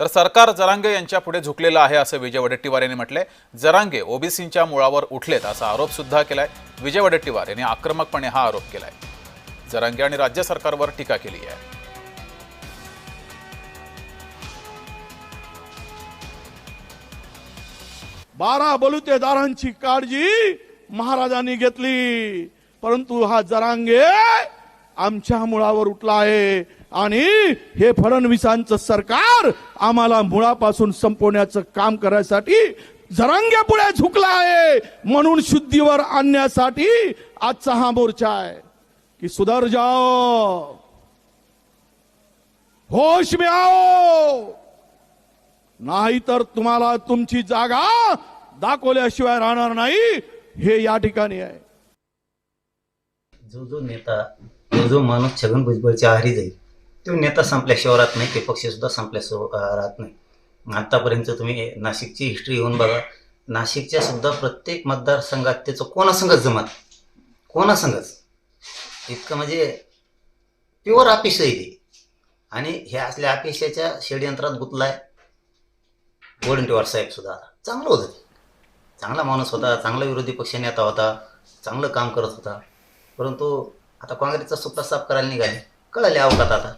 तर सरकार जरांगे यांच्या पुढे झुकलेलं आहे असं विजय वडेट्टीवार यांनी म्हटलंय. जरांगे ओबीसींच्या मुळावर उठलेत असा आरोप सुद्धा केलाय. विजय वडेट्टीवार यांनी आक्रमकपणे हा आरोप केलाय. जरांगे आणि राज्य सरकारवर टीका केली आहे. बारा बलुतेदारांची काळजी महाराजांनी घेतली. परंतु हा जरांगे आमच्या मुळावर उठला आहे. आणि हे फडणवीसांचं सरकार आम्हाला मुळापासून संपवण्याचं काम करायसाठी जरांगे पुढे झुकला आहे. म्हणून शुद्धीवर आणण्यासाठी आजचा हा मोर्चा आहे. की सुधर जाओ. होश में आओ तुम्हाला तुमची जागा दाखवल्याशिवाय राहणार नाही. हे या ठिकाणी आहे. जो जो नेता जो जो माणूस छगन भुजबळच्या आहारी जाईल तो नेता संपल्याशिवाय राहत नाही ते पक्षसुद्धा संपल्याशिवाय राहत नाही. आतापर्यंत तुम्ही नाशिकची हिस्ट्री घेऊन बघा. नाशिकच्या सुद्धा प्रत्येक मतदारसंघात त्याचं कोणासंगच जमत कोणासंगच इतकं म्हणजे प्युअर अपेक्षा आहे आणि ह्या असल्या अपेक्षाच्या षडयंत्रात गुतलाय वडंटीवार साहेब सुद्धा चांगलं होतं चांगला माणूस होता चांगला विरोधी पक्ष नेता होता चांगलं काम करत होता. परंतु आता काँग्रेसचा सुपडा साफ करायला निघाले. कळाले अवघात आता.